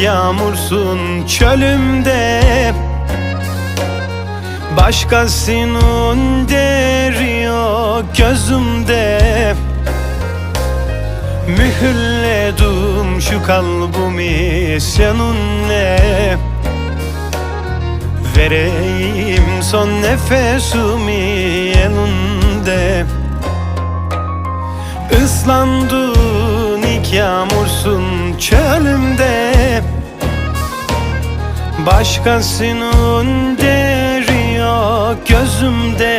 yağmursun çölümde. Başkasının deri yok gözümde. Mühürledim şu kalbimi seninle. Vereyim son nefesimi elinde. Islandın ilk yağmursun Başkasının deri yok gözümde